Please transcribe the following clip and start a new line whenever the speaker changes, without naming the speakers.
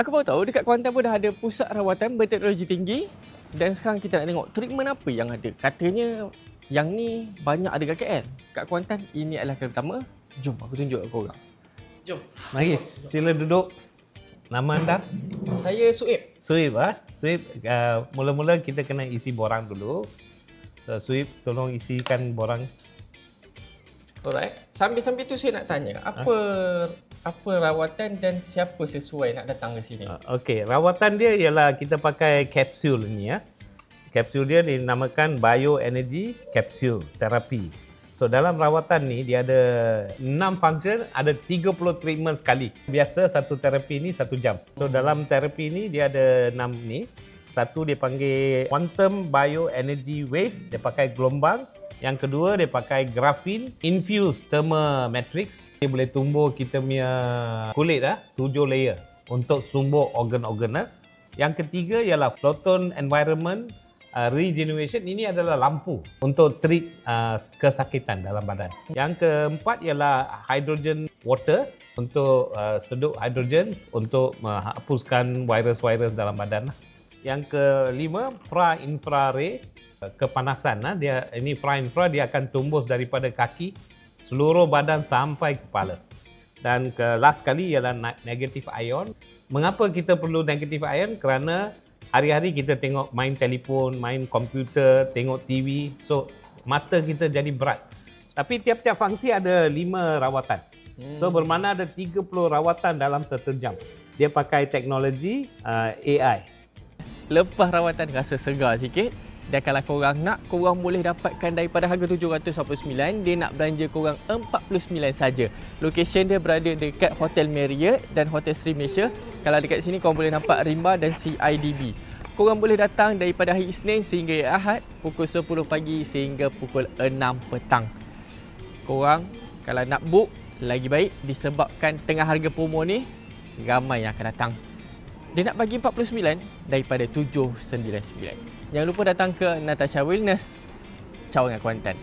Aku baru tahu dekat Kuantan pun dah ada pusat rawatan berteknologi tinggi dan sekarang kita nak tengok treatment apa yang ada. Katanya yang ni banyak ada kat KL. Kat Kuantan ini adalah kali pertama. Jom aku tunjuk kat korang. Jom.
Mari, sila duduk. Nama anda?
Saya Suib.
Suib ah. Suib, uh, mula-mula kita kena isi borang dulu. So, Suib tolong isikan borang.
Alright. Sambil-sambil tu saya nak tanya, apa apa rawatan dan siapa sesuai nak datang ke sini?
Uh, Okey, rawatan dia ialah kita pakai kapsul ni ya. Kapsul dia dinamakan bioenergy capsule therapy. So dalam rawatan ni dia ada 6 function, ada 30 treatment sekali. Biasa satu terapi ni satu jam. So dalam terapi ni dia ada 6 ni. Satu dia panggil quantum bioenergy wave, dia pakai gelombang. Yang kedua dia pakai graphene infused thermal matrix. Dia boleh tumbuh kita punya kulit ah, tujuh layer untuk sumber organ-organ ah. Yang ketiga ialah photon environment uh, regeneration ini adalah lampu untuk treat uh, kesakitan dalam badan. Yang keempat ialah hydrogen water untuk uh, seduk hidrogen untuk menghapuskan virus-virus dalam badan. Yang kelima fra infrared kepanasan nah dia ini fra infra dia akan tumbus daripada kaki seluruh badan sampai kepala. Dan ke last kali ialah negative ion. Mengapa kita perlu negative ion? Kerana hari-hari kita tengok main telefon, main komputer, tengok TV. So mata kita jadi berat. Tapi tiap-tiap fungsi ada 5 rawatan. So bermakna ada 30 rawatan dalam satu jam. Dia pakai teknologi uh, AI.
Lepas rawatan rasa segar sikit dan kalau korang nak, korang boleh dapatkan daripada harga 749, dia nak belanja korang 49 saja. Location dia berada dekat Hotel Marriott dan Hotel Sri Malaysia. Kalau dekat sini korang boleh nampak Rimba dan CIDB. Korang boleh datang daripada hari Isnin sehingga Ahad pukul 10 pagi sehingga pukul 6 petang. Korang kalau nak book lagi baik disebabkan tengah harga promo ni ramai yang akan datang. Dia nak bagi 49 daripada 799. Jangan lupa datang ke Natasha Wellness, Cawangan Kuantan.